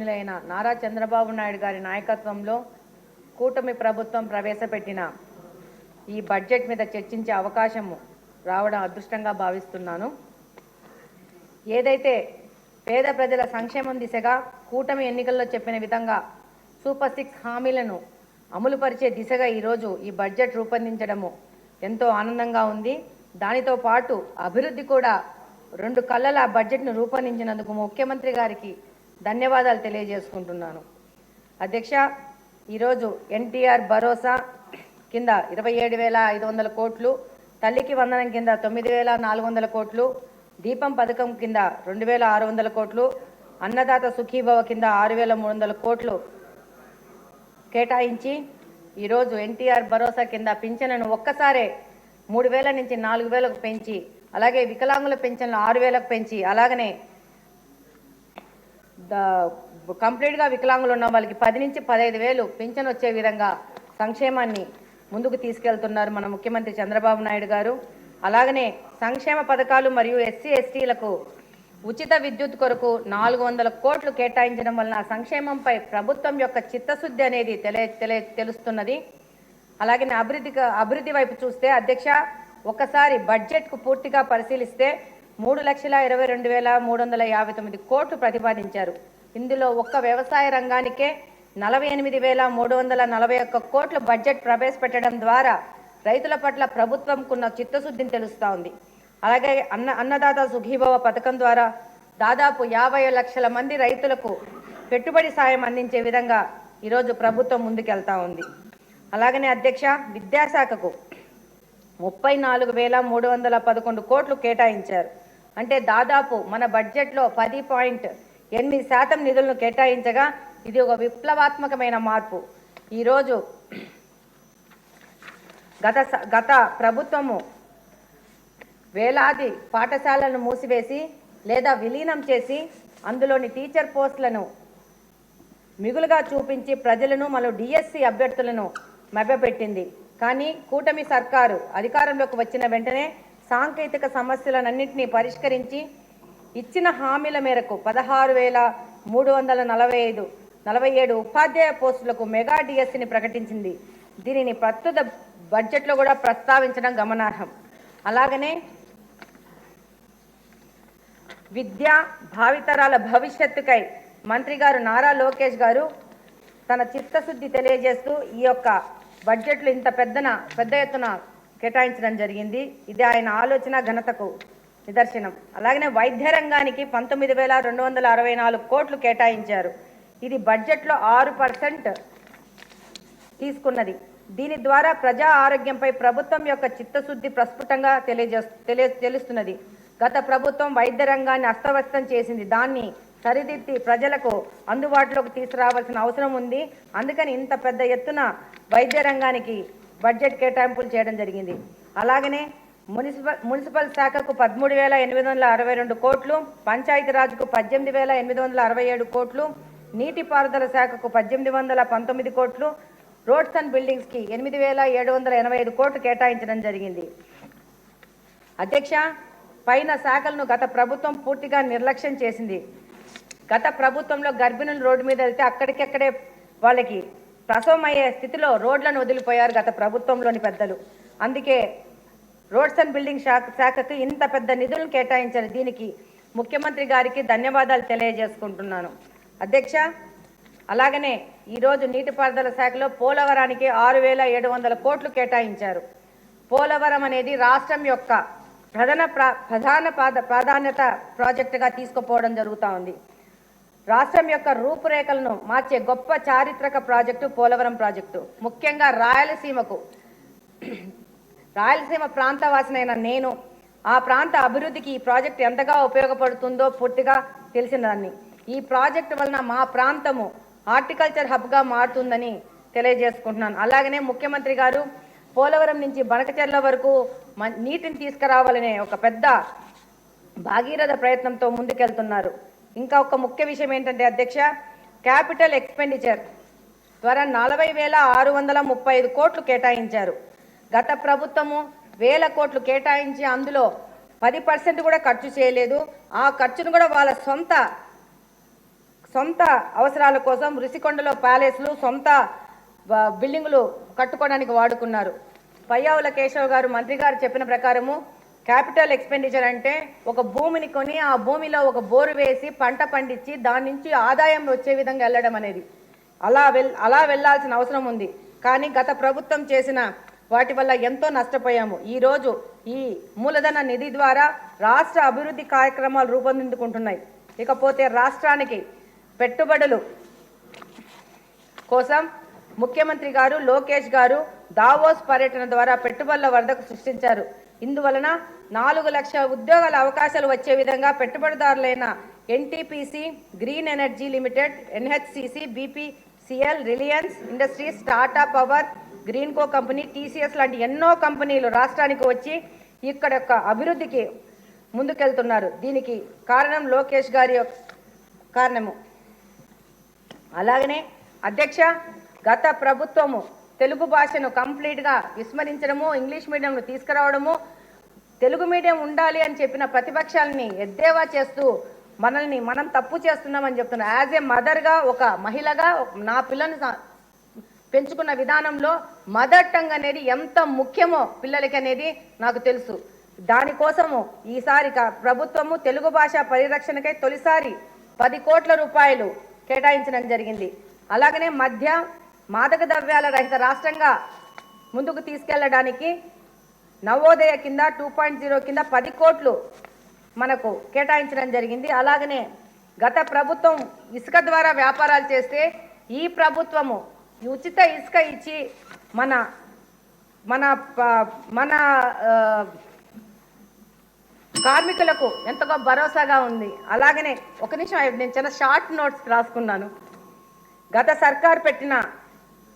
గౌరవనీయులైన నారా చంద్రబాబు నాయుడు గారి నాయకత్వంలో కూటమి ప్రభుత్వం ప్రవేశపెట్టిన ఈ బడ్జెట్ మీద చర్చించే అవకాశము రావడం అదృష్టంగా భావిస్తున్నాను. ఏదైతే పేద ప్రజల సంక్షేమం దిశగా కూటమి ఎన్నికల్లో చెప్పిన విధంగా సూపర్ సిక్స్ హామీలను అమలుపరిచే దిశగా ఈరోజు ఈ బడ్జెట్ రూపొందించడము ఎంతో ఆనందంగా ఉంది. దానితో పాటు అభివృద్ధి కూడా రెండు కళ్ళల బడ్జెట్ను రూపొందించినందుకు ముఖ్యమంత్రి గారికి ధన్యవాదాలు తెలియజేసుకుంటున్నాను. అధ్యక్ష ఈరోజు ఎన్టీఆర్ భరోసా కింద ఇరవై ఏడు వేల ఐదు వందల కోట్లు తల్లికి వందనం కింద తొమ్మిది వేల నాలుగు వందల కోట్లు దీపం పథకం కింద రెండు వేల ఆరు వందల కోట్లు అన్నదాత సుఖీభవ కింద ఆరు వేల మూడు వందల కోట్లు కేటాయించి ఈరోజు ఎన్టీఆర్ భరోసా కింద పింఛన్ను ఒక్కసారే మూడు వేల నుంచి నాలుగు వేలకు పెంచి అలాగే వికలాంగుల పెన్షన్లు ఆరు వేలకు పెంచి అలాగనే కంప్లీట్గా వికలాంగులు ఉన్న వాళ్ళకి పది నుంచి పదహైదు వేలు పింఛన్ వచ్చే విధంగా సంక్షేమాన్ని ముందుకు తీసుకెళ్తున్నారు మన ముఖ్యమంత్రి చంద్రబాబు నాయుడు గారు. అలాగనే సంక్షేమ పథకాలు మరియు ఎస్సీ ఎస్టీలకు ఉచిత విద్యుత్ కొరకు నాలుగు వందల కోట్లు కేటాయించడం వలన సంక్షేమంపై ప్రభుత్వం యొక్క చిత్తశుద్ధి అనేది తెలే తెలే తెలుస్తున్నది. అలాగే అభివృద్ధి అభివృద్ధి వైపు చూస్తే అధ్యక్ష ఒకసారి బడ్జెట్కు పూర్తిగా పరిశీలిస్తే మూడు లక్షల ఇరవై రెండు వేల మూడు వందల యాభై తొమ్మిది కోట్లు ప్రతిపాదించారు. ఇందులో ఒక్క వ్యవసాయ రంగానికే నలభై ఎనిమిది వేల మూడు వందల నలభై ఒక్క కోట్ల బడ్జెట్ ప్రవేశపెట్టడం ద్వారా రైతుల పట్ల ప్రభుత్వంకున్న చిత్తశుద్ధిని తెలుస్తూ ఉంది. అలాగే అన్న అన్నదాత సుఖీభవ పథకం ద్వారా దాదాపు యాభై లక్షల మంది రైతులకు పెట్టుబడి సాయం అందించే విధంగా ఈరోజు ప్రభుత్వం ముందుకెళ్తా ఉంది. అలాగనే అధ్యక్ష విద్యాశాఖకు ముప్పై నాలుగు వేల మూడు వందల పదకొండు కోట్లు కేటాయించారు. అంటే దాదాపు మన బడ్జెట్లో పది పాయింట్ ఎనిమిది శాతం నిధులను కేటాయించగా ఇది ఒక విప్లవాత్మకమైన మార్పు. ఈరోజు గత గత ప్రభుత్వము వేలాది పాఠశాలను మూసివేసి లేదా విలీనం చేసి అందులోని టీచర్ పోస్టులను మిగులుగా చూపించి ప్రజలను మరియు డిఎస్సి అభ్యర్థులను మభ్యపెట్టింది. కానీ కూటమి సర్కారు అధికారంలోకి వచ్చిన వెంటనే సాంకేతిక సమస్యలన్నింటినీ పరిష్కరించి ఇచ్చిన హామీల మేరకు పదహారు వేల మూడు వందల నలభై ఐదు నలభై ఏడు ఉపాధ్యాయ పోస్టులకు మెగా డిఎస్సిని ప్రకటించింది. దీనిని ప్రస్తుత బడ్జెట్లో కూడా ప్రస్తావించడం గమనార్హం. అలాగనే విద్య భావితరాల భవిష్యత్తుకై మంత్రి గారు నారా లోకేష్ గారు తన చిత్తశుద్ధి తెలియజేస్తూ ఈ యొక్క బడ్జెట్లు ఇంత పెద్దన పెద్ద ఎత్తున కేటాయించడం జరిగింది. ఇది ఆయన ఆలోచన ఘనతకు నిదర్శనం. అలాగనే వైద్య రంగానికి పంతొమ్మిది వేల రెండు వందల అరవై నాలుగు కోట్లు కేటాయించారు. ఇది బడ్జెట్లో ఆరు పర్సెంట్ తీసుకున్నది. దీని ద్వారా ప్రజా ఆరోగ్యంపై ప్రభుత్వం యొక్క చిత్తశుద్ధి ప్రస్ఫుటంగా తెలియజే తెలియ తెలుస్తున్నది. గత ప్రభుత్వం వైద్య రంగాన్ని అస్తవ్యస్తం చేసింది. దాన్ని సరిదిద్ది ప్రజలకు అందుబాటులోకి తీసుకురావాల్సిన అవసరం ఉంది. అందుకని ఇంత పెద్ద ఎత్తున వైద్య రంగానికి బడ్జెట్ కేటాయింపులు చేయడం జరిగింది. అలాగనే మున్సిపల్ మున్సిపల్ శాఖకు పదమూడు వేల ఎనిమిది వందల అరవై రెండు కోట్లు పంచాయతీరాజ్కు పద్దెనిమిది వేల ఎనిమిది వందల అరవై ఏడు కోట్లు నీటిపారుదల శాఖకు పద్దెనిమిది వందల పంతొమ్మిది కోట్లు రోడ్స్ అండ్ బిల్డింగ్స్కి ఎనిమిది వేల ఏడు వందల ఎనభై ఐదు కోట్లు కేటాయించడం జరిగింది. అధ్యక్ష పైన శాఖలను గత ప్రభుత్వం పూర్తిగా నిర్లక్ష్యం చేసింది. గత ప్రభుత్వంలో గర్భిణులు రోడ్డు మీద వెళ్తే అక్కడికక్కడే వాళ్ళకి ప్రసవమయ్యే స్థితిలో రోడ్లను వదిలిపోయారు గత ప్రభుత్వంలోని పెద్దలు. అందుకే రోడ్స్ అండ్ బిల్డింగ్ శాఖ శాఖకు ఇంత పెద్ద నిధులను కేటాయించారు దీనికి ముఖ్యమంత్రి గారికి ధన్యవాదాలు తెలియజేసుకుంటున్నాను. అధ్యక్ష అలాగనే ఈరోజు నీటిపారుదల శాఖలో పోలవరానికి ఆరు వేల ఏడు వందల కోట్లు కేటాయించారు. పోలవరం అనేది రాష్ట్రం యొక్క ప్రధాన ప్రా ప్రధాన ప్రాధాన్యత ప్రాజెక్టుగా తీసుకుపోవడం జరుగుతూ ఉంది. రాష్ట్రం యొక్క రూపురేఖలను మార్చే గొప్ప చారిత్రక ప్రాజెక్టు పోలవరం ప్రాజెక్టు. ముఖ్యంగా రాయలసీమకు. రాయలసీమ ప్రాంతవాసినైన నేను ఆ ప్రాంత అభివృద్ధికి ఈ ప్రాజెక్టు ఎంతగా ఉపయోగపడుతుందో పూర్తిగా తెలిసిన దాన్ని. ఈ ప్రాజెక్టు వలన మా ప్రాంతము హార్టికల్చర్ హబ్గా మారుతుందని తెలియజేసుకుంటున్నాను. అలాగనే ముఖ్యమంత్రి గారు పోలవరం నుంచి బనకచెర్ల వరకు మ- నీటిని తీసుకురావాలనే ఒక పెద్ద భాగీరథ ప్రయత్నంతో ముందుకెళ్తున్నారు. ఇంకా ఒక ముఖ్య విషయం ఏంటంటే అధ్యక్ష క్యాపిటల్ ఎక్స్పెండిచర్ ద్వారా నలభై వేల ఆరు వందల ముప్పై ఐదు కోట్లు కేటాయించారు. గత ప్రభుత్వము వేల కోట్లు కేటాయించి అందులో పది పర్సెంట్ కూడా ఖర్చు చేయలేదు. ఆ ఖర్చును కూడా వాళ్ళ సొంత సొంత అవసరాల కోసం రుషికొండలో ప్యాలెస్లు సొంత బిల్డింగులు కట్టుకోవడానికి వాడుకున్నారు. పయ్యావుల కేశవ్ గారు మంత్రి గారు చెప్పిన ప్రకారము క్యాపిటల్ ఎక్స్పెండిచర్ అంటే ఒక భూమిని కొని ఆ భూమిలో ఒక బోరు వేసి పంట పండించి దాని నుంచి ఆదాయం వచ్చే విధంగా వెళ్ళడం అనేది. అలా వెల్ అలా వెళ్ళాల్సిన అవసరం ఉంది. కానీ గత ప్రభుత్వం చేసిన వాటి వల్ల ఎంతో నష్టపోయాము. ఈరోజు ఈ మూలధన నిధి ద్వారా రాష్ట్ర అభివృద్ధి కార్యక్రమాలు రూపొందించుకుంటున్నాయి. ఇకపోతే రాష్ట్రానికి పెట్టుబడులు కోసం ముఖ్యమంత్రి గారు లోకేష్ గారు దావోస్ పర్యటన ద్వారా పెట్టుబడుల వరదకు సృష్టించారు. ఇందువలన నాలుగు లక్షల ఉద్యోగాల అవకాశాలు వచ్చే విధంగా పెట్టుబడిదారులైన NTPC Green Energy Limited NHCC BPCL Reliance Industries Tata Power Greenko company TCS లాంటి ఎన్నో కంపెనీలు రాష్ట్రానికి వచ్చి ఇక్కడ యొక్క అభివృద్ధికి ముందుకెళ్తున్నారు. దీనికి కారణం లోకేష్ గారి యొక్క కారణము. అలాగనే అధ్యక్ష గత ప్రభుత్వము తెలుగు భాషను కంప్లీట్గా విస్మరించడము ఇంగ్లీష్ మీడియంను తీసుకురావడము తెలుగు మీడియం ఉండాలి అని చెప్పిన ప్రతిపక్షాలని ఎద్దేవా చేస్తూ మనల్ని మనం తప్పు చేస్తున్నామని చెప్తున్నారు యాజ్ ఏ మదర్గా ఒక మహిళగా నా పిల్లని పెంచుకున్న విధానంలో మదర్ టంగ్ అనేది ఎంత ముఖ్యమో పిల్లలకి అనేది నాకు తెలుసు. దానికోసము ఈసారి ప్రభుత్వము తెలుగు భాష పరిరక్షణకై తొలిసారి పది కోట్ల రూపాయలు కేటాయించడం జరిగింది. అలాగనే మధ్య మాదక ద్రవ్యాల రహిత రాష్ట్రంగా ముందుకు తీసుకెళ్ళడానికి నవోదయ కింద టూ పాయింట్ జీరో కింద పది కోట్లు మనకు కేటాయించడం జరిగింది. అలాగనే గత ప్రభుత్వం ఇసుక ద్వారా వ్యాపారాలు చేస్తే ఈ ప్రభుత్వము ఉచిత ఇసుక ఇచ్చి మన మన ప- మన కార్మికులకు ఎంతగా భరోసాగా ఉంది. అలాగనే ఒక నిమిషం నేను చిన్న షార్ట్ నోట్స్ రాసుకున్నాను. గత సర్కార్ పెట్టిన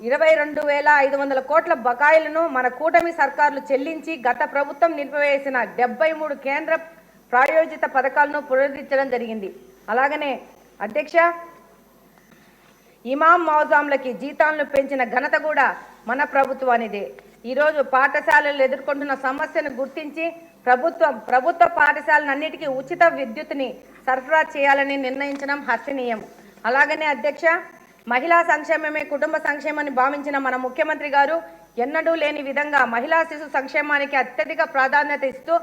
ఇరవై రెండు వేల ఐదు వందల కోట్ల బకాయిలను మన కూటమి సర్కార్లు చెల్లించి గత ప్రభుత్వం నిలిపివేసిన డెబ్బై మూడు కేంద్ర ప్రాయోజిత పథకాలను పునరుద్ధరించడం జరిగింది. అలాగనే అధ్యక్ష ఇమాం మౌజాంలకి జీతాలను పెంచిన ఘనత కూడా మన ప్రభుత్వానిదే. ఈరోజు పాఠశాలలు ఎదుర్కొంటున్న సమస్యను గుర్తించి ప్రభుత్వం ప్రభుత్వ పాఠశాలలన్నిటికీ ఉచిత విద్యుత్తుని సరఫరా చేయాలని నిర్ణయించడం హర్షణీయం. అలాగనే అధ్యక్ష మహిళా సంక్షేమమే కుటుంబ సంక్షేమాన్ని భావించిన మన ముఖ్యమంత్రి గారు ఎన్నడూ లేని విధంగా మహిళా శిశు సంక్షేమానికి అత్యధిక ప్రాధాన్యత ఇస్తూ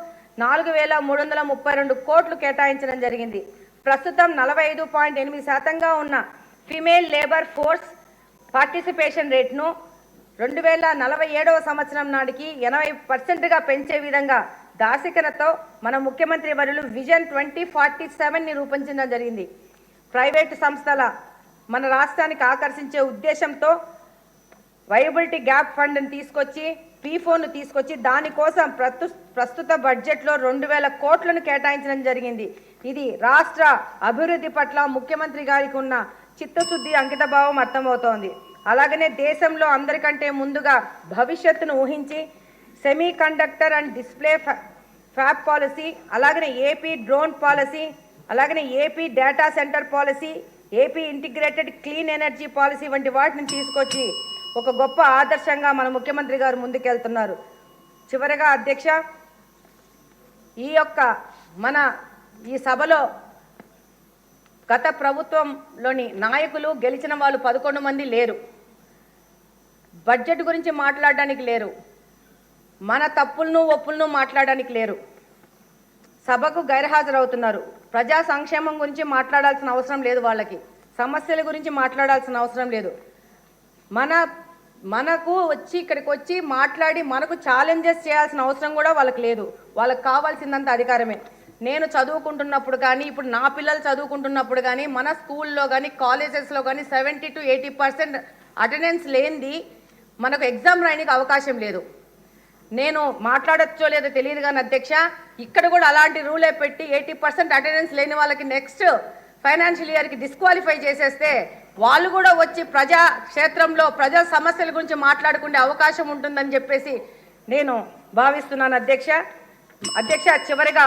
నాలుగు వేల మూడు వందల ముప్పై రెండు కోట్లు కేటాయించడం జరిగింది. ప్రస్తుతం నలభై ఐదు పాయింట్ ఎనిమిది శాతంగా ఉన్న ఫిమేల్ లేబర్ ఫోర్స్ పార్టిసిపేషన్ రేట్ను రెండు వేల నలభై ఏడవ సంవత్సరం నాటికి ఎనభై పర్సెంట్గా పెంచే విధంగా దాసికనతో మన ముఖ్యమంత్రి వర్యులు విజన్ ట్వంటీ ఫార్టీ సెవెన్ని రూపొందించడం జరిగింది. ప్రైవేటు సంస్థల మన రాష్ట్రానికి ఆకర్షించే ఉద్దేశంతో వైబిలిటీ గ్యాప్ ఫండ్ని తీసుకొచ్చి పీఫోను తీసుకొచ్చి దానికోసం ప్రస్తు ప్రస్తుత బడ్జెట్లో రెండు వేల కోట్లను కేటాయించడం జరిగింది. ఇది రాష్ట్ర అభివృద్ధి పట్ల ముఖ్యమంత్రి గారికి ఉన్న చిత్తశుద్ధి అంకితభావం అర్థమవుతోంది. అలాగనే దేశంలో అందరికంటే ముందుగా భవిష్యత్తును ఊహించి సెమీ కండక్టర్ అండ్ డిస్ప్లే ఫ్యా- పాలసీ అలాగనే ఏపీ డ్రోన్ పాలసీ అలాగనే AP data centre policy AP integrated clean energy policy వంటి వాటిని తీసుకొచ్చి ఒక గొప్ప ఆదర్శంగా మన ముఖ్యమంత్రి గారు ముందుకెళ్తున్నారు. చివరగా అధ్యక్ష ఈ యొక్క మన ఈ సభలో గత ప్రభుత్వంలోని నాయకులు గెలిచిన వాళ్ళు పదకొండు మంది లేరు. బడ్జెట్ గురించి మాట్లాడడానికి లేరు. మన తప్పులను ఒప్పులను మాట్లాడడానికి లేరు. సభకు గైర్హాజరవుతున్నారు. ప్రజా సంక్షేమం గురించి మాట్లాడాల్సిన అవసరం లేదు వాళ్ళకి. సమస్యల గురించి మాట్లాడాల్సిన అవసరం లేదు. మన మనకు వచ్చి ఇక్కడికి వచ్చి మాట్లాడి మనకు ఛాలెంజెస్ చేయాల్సిన అవసరం కూడా వాళ్ళకి లేదు. వాళ్ళకి కావాల్సిందంత అధికారమే. నేను చదువుకుంటున్నప్పుడు కానీ ఇప్పుడు నా పిల్లలు చదువుకుంటున్నప్పుడు కానీ మన స్కూల్లో కానీ కాలేజెస్లో కానీ seventy to eighty percent attendance లేనిది మనకు ఎగ్జామ్ రాయడానికి అవకాశం లేదు. నేను మాట్లాడచ్చో లేదో తెలియదు కానీ అధ్యక్ష ఇక్కడ కూడా అలాంటి రూలే పెట్టి ఎయిటీ పర్సెంట్ అటెండెన్స్ లేని వాళ్ళకి నెక్స్ట్ ఫైనాన్షియల్ ఇయర్కి డిస్క్వాలిఫై చేసేస్తే వాళ్ళు కూడా వచ్చి ప్రజా క్షేత్రంలో ప్రజా సమస్యల గురించి మాట్లాడుకునే అవకాశం ఉంటుందని చెప్పేసి నేను భావిస్తున్నాను అధ్యక్ష. అధ్యక్ష చివరిగా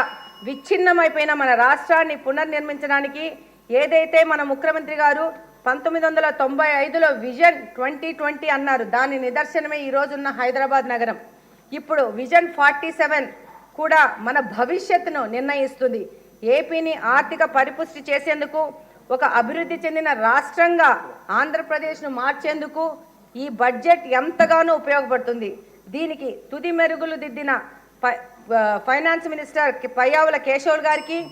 విచ్ఛిన్నమైపోయిన మన రాష్ట్రాన్ని పునర్నిర్మించడానికి ఏదైతే మన ముఖ్యమంత్రి గారు పంతొమ్మిది వందల తొంభై ఐదులో విజన్ ట్వంటీ ట్వంటీ అన్నారు దాని నిదర్శనమే ఈ రోజున్న హైదరాబాద్ నగరం. ఇప్పుడు విజన్ ఫార్టీ సెవెన్ కూడా మన భవిష్యత్తును నిర్ణయిస్తుంది. ఏపీని ఆర్థిక పరిపుష్టి చేసేందుకు ఒక అభివృద్ధి చెందిన రాష్ట్రంగా ఆంధ్రప్రదేశ్ను మార్చేందుకు ఈ బడ్జెట్ ఎంతగానో ఉపయోగపడుతుంది. దీనికి తుది మెరుగులు దిద్దిన ఫై- ఫైనాన్స్ మినిస్టర్ పయ్యావుల కేశవ్ గారికి